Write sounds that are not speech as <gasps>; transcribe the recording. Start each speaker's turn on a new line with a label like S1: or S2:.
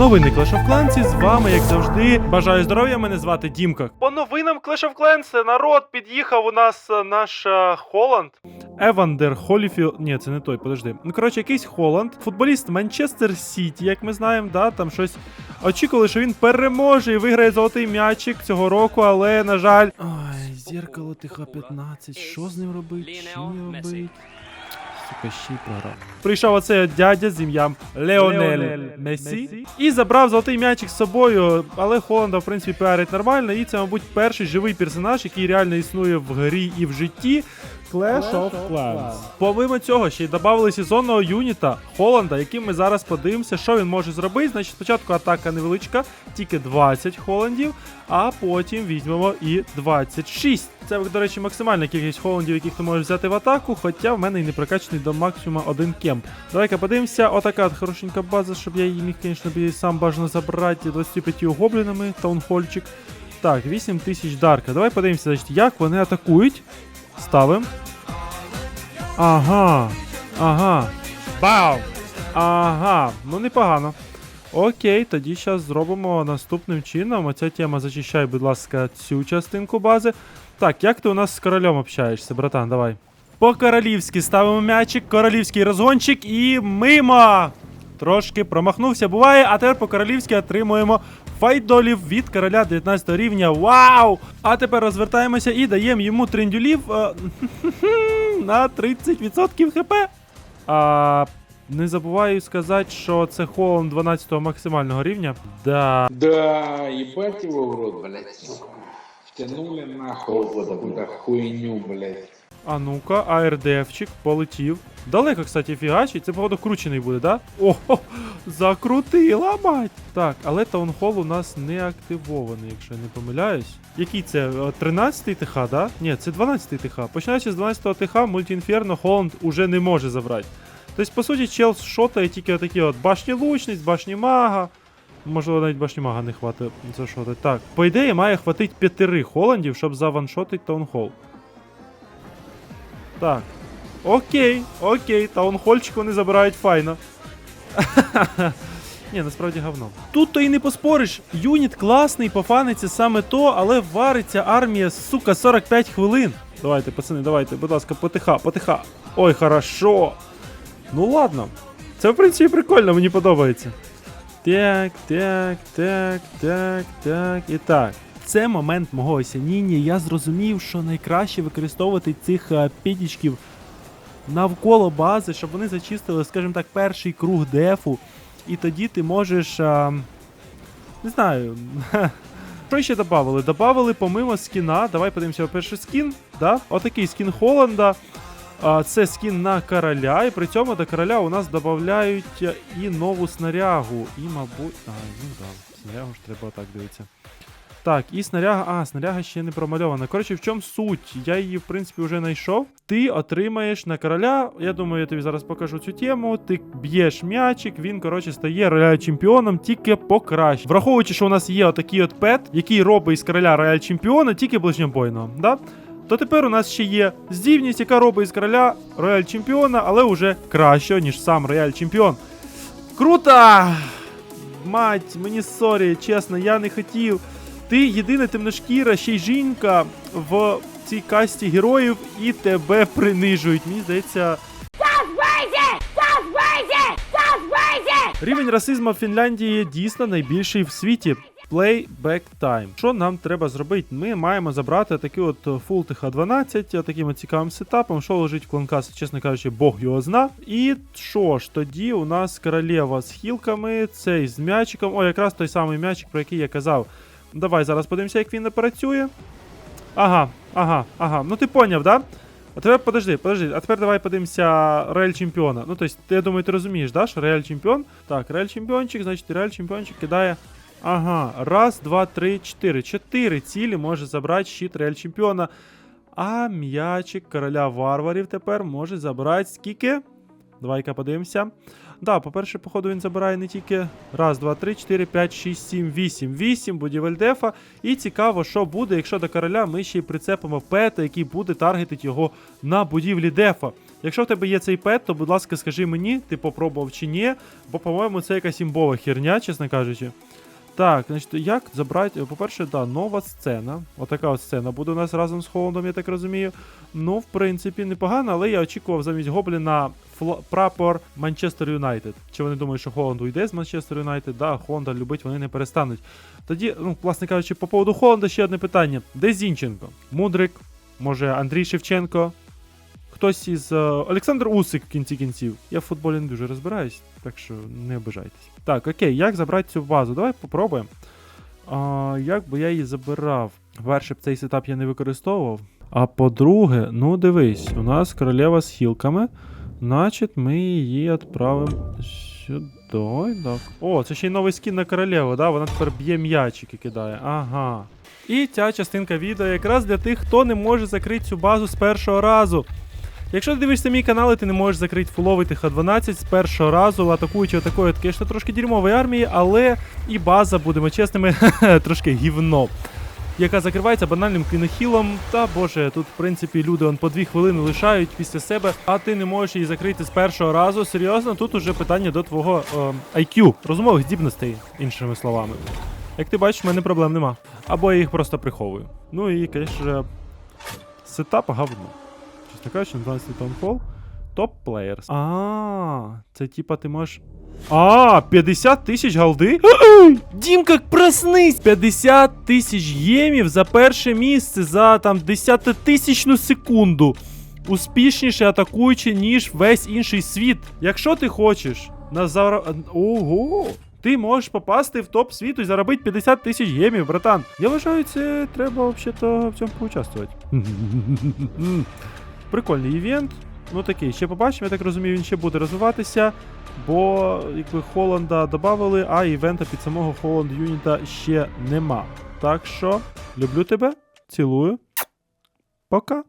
S1: Новини Clash of Clans, з вами, як завжди, бажаю здоров'я. Мене звати Дімка. По новинам Clash of Clans народ під'їхав у нас е, наш е, Холланд. Евандер Холіфілд. Ні, це не той, подожди. Ну, коротше, якийсь Холланд, футболіст Манчестер Сіті, як ми знаємо, да, там щось. Очікували, що він переможе і виграє золотий м'ячик цього року, але, на жаль. Ой, зеркало тиха 15. Що з ним робить? Чим робить? Сука, ще й програв. Прийшов оцей дядя з ім'ям Леонель Месі і забрав золотий м'ячик з собою. Але Холланда, в принципі, піарить нормально. І це, мабуть, перший живий персонаж, який реально існує в грі і в житті. Clash of Clans. Помимо цього, ще й додали сезонного юніта Холланда, яким ми зараз подивимося, що він може зробити. Значить, спочатку атака невеличка, тільки 20 Холландів, а потім візьмемо і 26. Це, до речі, максимальна кількість Холландів, яких ти можеш взяти в атаку, хоча в мене і не прокачаний до максимуму один кемп. Давай-ка подивимося. Отака от хорошенька база, щоб я її міг, звісно, сам бажано забрати 25 гоблінами, таунхольчик. Так, 8 тисяч дарка. Давай подивимося, значить, як вони атакують. Ставим. Ага. Ага. Бау! Ага, ну непогано. Окей, тоді зараз зробимо наступним чином. Оця тема зачищай, будь ласка, цю частинку бази. Так, як ти у нас з королем общаєшся, братан, давай. По-королівськи ставимо м'ячик, королівський розгончик і мимо! Трошки промахнувся, буває, а тепер по-королівськи отримуємо файдолів від короля 19 рівня. Вау! А тепер розвертаємося і даємо йому трендюлів е, <laughs> на 30% хп. А, не забуваю сказати, що це холм 12 максимального рівня. Да.
S2: Да, ебать его в рот, блядь. Втянули нахуй хуйню, блядь.
S1: А ну-ка, АРДФчик полетів. Далеко, кстати, фігачить. Це, походу, кручений буде, да? Ого, закрутила, мать! Так, але таунхол у нас не активований, якщо я не помиляюсь. Який це? 13-й ТХ, да? Ні, це 12-й ТХ. Починаючи з 12-го ТХ, мультіінферно Холланд уже не може забрати. Тобто, по суті, чел шотає тільки отакі от башні лучниць, башні мага. Можливо, навіть башні мага не хватить зашотати. Так, по ідеї, має хватить п'ятири Холландів, щоб заваншотити таунхол. Так. Окей, окей, таунхольчик вони забирають файно. <laughs> Ні, насправді говно. Тут то і не поспориш. Юніт класний, пофаниться саме то, але вариться армія, сука, 45 хвилин. Давайте, пацани, давайте, будь ласка, потиха, потиха. Ой, хорошо. Ну ладно. Це в принципі прикольно, мені подобається. Так, так, так, так, так і так. Це момент мого осяніння. Я зрозумів, що найкраще використовувати цих е, підічків навколо бази, щоб вони зачистили, скажімо так, перший круг дефу. І тоді ти можеш. А, не знаю. <laughs> Що ще додавали? Добавили помимо скіна. Давай подивимося перший скін. Да? Отакий скін Холланда. А, це скін на короля, і при цьому до короля у нас додають і нову снарягу. І, мабуть. А, ну да, снарягу ж треба отак дивитися. Так, і снаряга. А, снаряга ще не промальована. Коротше, в чому суть? Я її, в принципі, вже знайшов. Ти отримаєш на короля. Я думаю, я тобі зараз покажу цю тему. Ти б'єш м'ячик, він, коротше, стає рояль чемпіоном тільки покраще. Враховуючи, що у нас є отакий от пет, який робить із короля рояль чемпіона тільки ближньобойного. Да? То тепер у нас ще є здібність, яка робить із короля рояль чемпіона, але вже краще, ніж сам рояль чемпіон. Круто! Мать, мені сорі, чесно, я не хотів. Ти єдина темношкіра, ще й жінка в цій касті героїв і тебе принижують. Мені здається. Рівень расизму в Фінляндії дійсно найбільший в світі. Playback time. Що нам треба зробити? Ми маємо забрати такий от Full TH12, таким от цікавим сетапом, що лежить в кланкас, чесно кажучи, Бог його зна. І що ж, тоді у нас королева з хілками, цей з м'ячиком. О, якраз той самий м'ячик, про який я казав. Давай зараз подивимося, як він працює. Ага, ага, ага. Ну ти поняв, да? А тепер подожди, подожди, а тепер давай подивимося Реаль чемпіона. Ну, тобто, я думаю, ти розумієш, да, що Реаль чемпіон. Так, Реаль чемпіончик, значить, Реаль чемпіончик кидає. Ага, раз, два, три, чотири. Чотири цілі може забрати щит Реаль чемпіона. А м'ячик короля варварів тепер може забрати скільки? Давай-ка подивимося. Да, по-перше, походу він забирає не тільки раз, два, три, чотири, п'ять, шість, сім, вісім. Вісім будівель дефа. І цікаво, що буде, якщо до короля ми ще й прицепимо пета, який буде таргетити його на будівлі дефа. Якщо в тебе є цей пет, то будь ласка, скажи мені, ти попробував чи ні, бо, по-моєму, це якась імбова херня, чесно кажучи. Так, значить, як забрати. По-перше, да, нова сцена. Отака от сцена буде у нас разом з Холландом, я так розумію. Ну, в принципі, непогано, але я очікував замість Гобліна прапор Манчестер Юнайтед. Чи вони думають, що Холланд уйде з Манчестер Юнайтед? Да, Холланда любить, вони не перестануть. Тоді, ну, власне кажучи, по поводу Холланда ще одне питання: де Зінченко? Мудрик, може Андрій Шевченко? Хтось із е, Олександр Усик в кінці кінців. Я в футболі не дуже розбираюсь, так що не обижайтесь. Так, окей, як забрати цю базу? Давай попробуємо. А, як би я її забирав? Перше, б цей сетап я не використовував. А по-друге, ну дивись, у нас королева з хілками. Значить, ми її відправимо сюди. Так. О, це ще й новий скін на королеву, да? Вона тепер б'є м'ячики кидає. Ага. І ця частинка відео якраз для тих, хто не може закрити цю базу з першого разу. Якщо ти дивишся мій канал і ти не можеш закрити фуловий ТХ-12 з першого разу, атакуючи отакої, таке що трошки дерьмової армії, але і база, будемо чесними, <laughs> трошки гівно. Яка закривається банальним клінохілом. Та боже, тут в принципі люди он по дві хвилини лишають після себе, а ти не можеш її закрити з першого разу. Серйозно, тут уже питання до твого е, IQ, розумових здібностей, іншими словами. Як ти бачиш, в мене проблем нема. Або я їх просто приховую. Ну і, звісно, сетап говно. Чесно кажучи, 12 Townfall. Топ плеєрс. А, це типа ти можеш. А, 50 тисяч голди? <gasps> Дімка, проснись! 50 тисяч ємів за перше місце за там десятитисячну секунду. Успішніше атакуючи, ніж весь інший світ. Якщо ти хочеш на зара... Ого! Ти можеш попасти в топ світу і заробити 50 тисяч ємів, братан. Я вважаю, це треба взагалі в цьому поучаствувати. <laughs> Прикольний івент. Ну такий, ще побачимо, я так розумію, він ще буде розвиватися, бо якби Холланда додали, а івента під самого Холланд Юніта ще нема. Так що, люблю тебе, цілую. Пока.